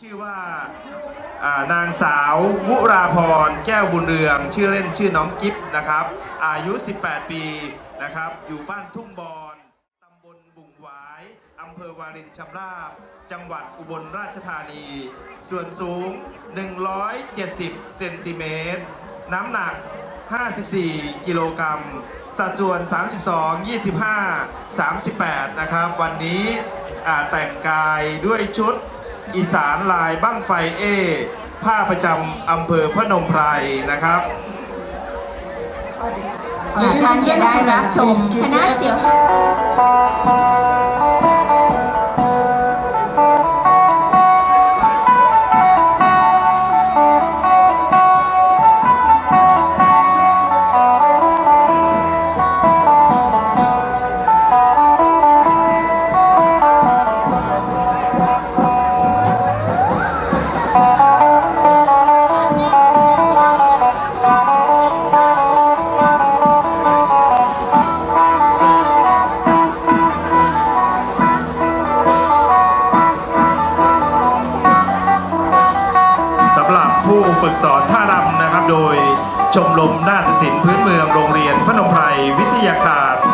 ชื่อว่าานางสาววุราพรแก้วบุญเรือง ชื่อเล่นชื่อน้องกิฟนะครับ อายุ 18 ปีนะครับ อยู่บ้านทุ่งบอนตำบลบุงหวายอำเภอวารินชำราบ จังหวัดอุบลราชธานี ส่วนสูง 170 เซนติเมตร น้ำหนัก 54 กิโลกรัม สัดส่วน 32 25 38 นะครับ วันนี้แต่งกายด้วยชุด อีสานลายบ้างไฟเอผ้าประจำอำเภอพนมไพรนะครับ Ladies and gentlemen, please give ชมรมนาฏศิลป์พื้นเมืองโรงเรียนพนมไพรวิทยาคารร้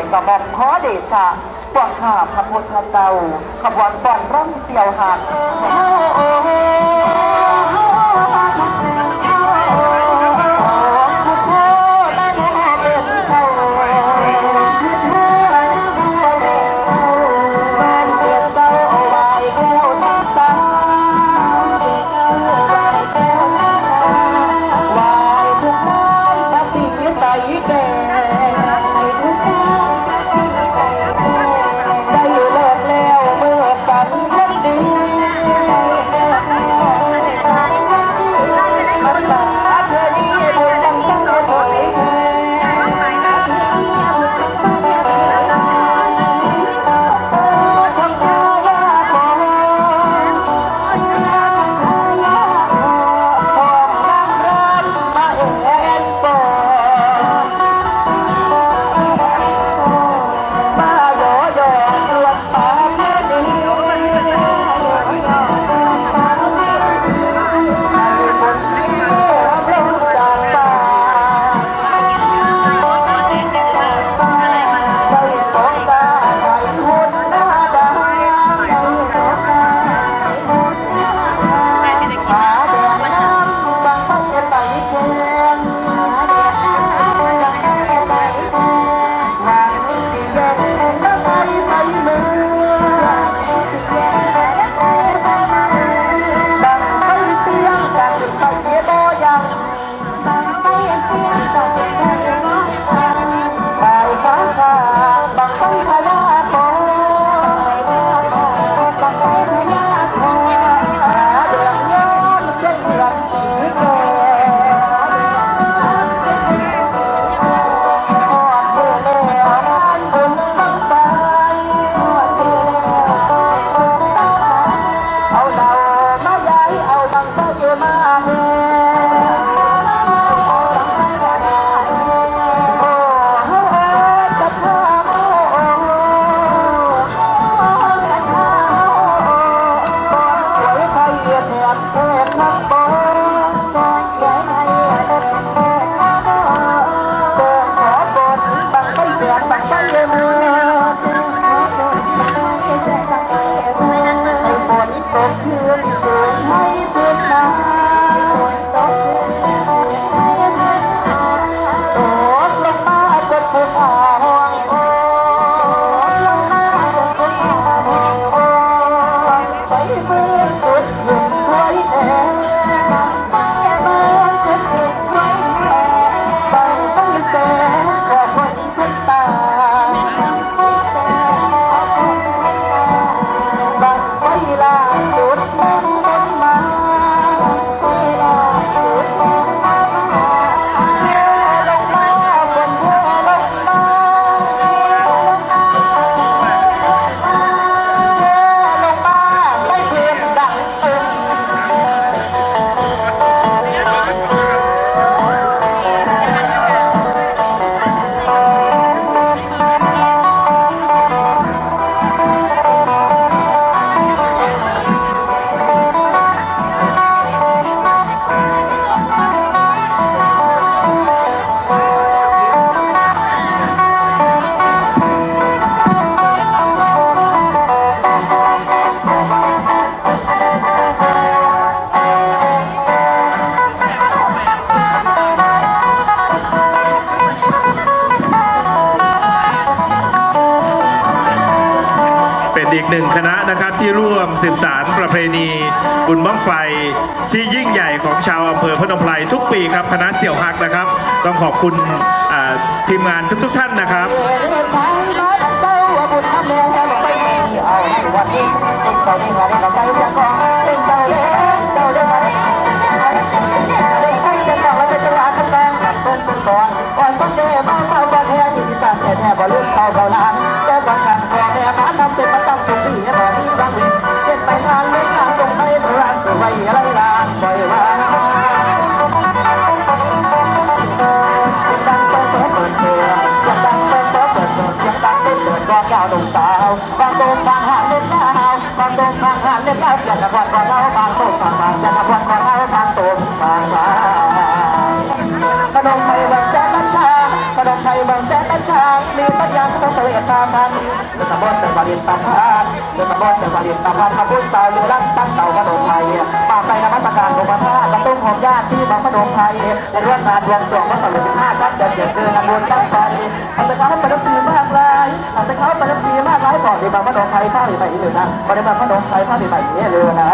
อยกระบอกขอเดชะกวดขาพระพุทธเจ้าขบวนบ่อนร่องเสียวหักโอ้ นึ่งคณะนะครับที่ร่วมสืบสารประเพณีบุญบั้งไฟที่ยิ่งใหญ่ของชาวอำเภอพนมไพรทุกปีครับคณะเสี่ยวฮักนะครับ ต้องขอบคุณทีมงานทุกๆท่านนะครับก่อนวันนี้เด็กเจ้านี่มาส่เสื้อกเด็กเจ้าเด็กเจ้าเด็กมาได้ใส่เสื้อกองแล้วเป็นจังหวะทำกองกับเปิ้ลจุดก่อนมาเศร้าก่อนแท้ที่ดิสันแท้แท้บ่ลืมเก่าเก่าล้า งบางหานเล่าวเสียงกระพอนของเราบางโตบางบางเสียงกระพอนของเราบางโตบางบางขนมไทยบางแสนบัญชาขนมไทยบางแสนบัญชามีปัญญาขนมเสวยตาพันเดือดบอดเดือดบดินตาพันเดือดบอดเดือดบดินตาพันขบุญสาวลูลันตั้งเต่าขนมไทยป่าไปนมัสการหลวงพ่อท่ากระตุ้งของญาติที่บางขนมไทยในร่วมงานรวมสวงวัดสมุทรสิบห้าครับเดือนเจ็ดเดือนบุญตั้งใจเอาไปเขาไปรับจีมากลายเอา ไปเขาไปรับจีมากลายก่อนที่บางขนมไทยผ้าใหม่เลยนะก่อนที่บางขนมไทยผ้าใหม่เนี่ยเลยนะ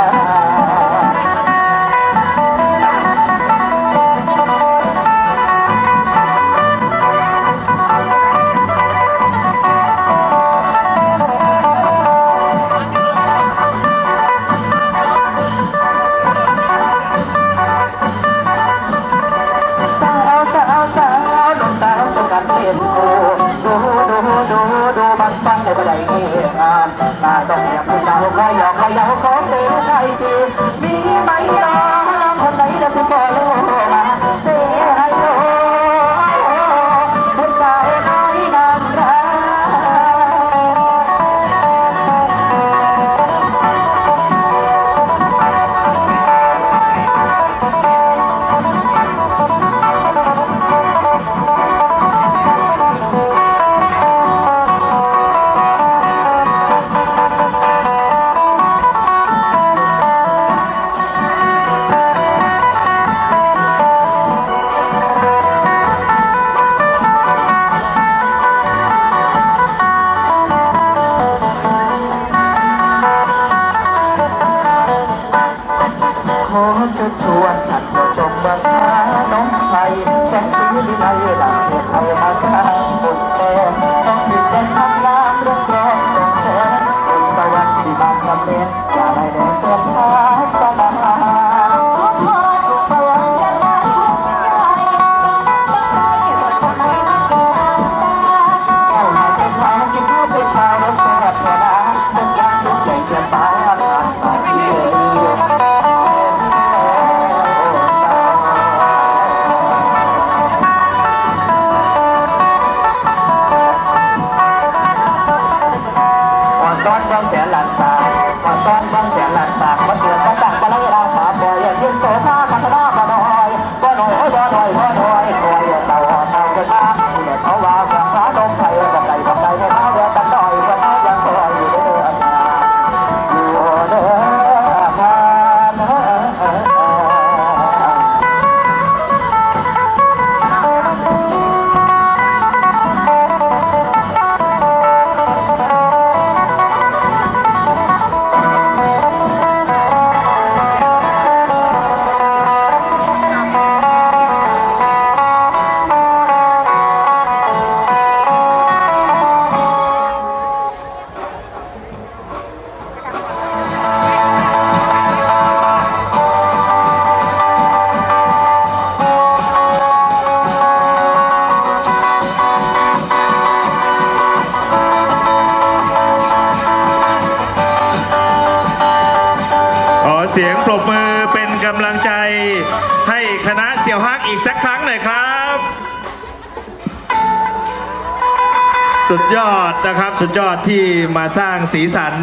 สุดยอดนะครับ สุดยอดที่มาสร้างสีสัน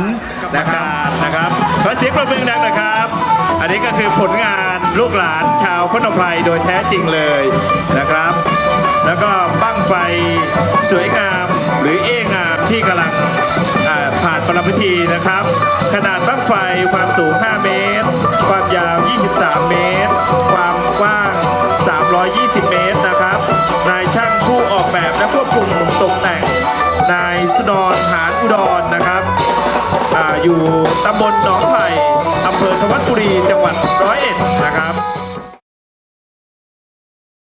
นะครับนะครับขอเสียงปรบมือดังน่อยครับ อันนี้ก็คือผลงานลูกหลานชาวพนมไพรโดยแท้จริงเลยนะครับ แล้วก็บั้งไฟสวยงามหรือเอ่งามที่กำลังอ่าผ่านประพิธีนะครับ ขนาดบั้งไฟความสูง 5 เมตร ความยาว 23 เมตร ความกว้าง 320 เมตรนะครับนายช่าง แบบและควบคุมตกแต่ง นายสุดรหานอุดรนะครับออยู่ตำบลหนองไผ่อำเภอธวัชบุรีจังหวัดร้อยเอ็ดนะครับ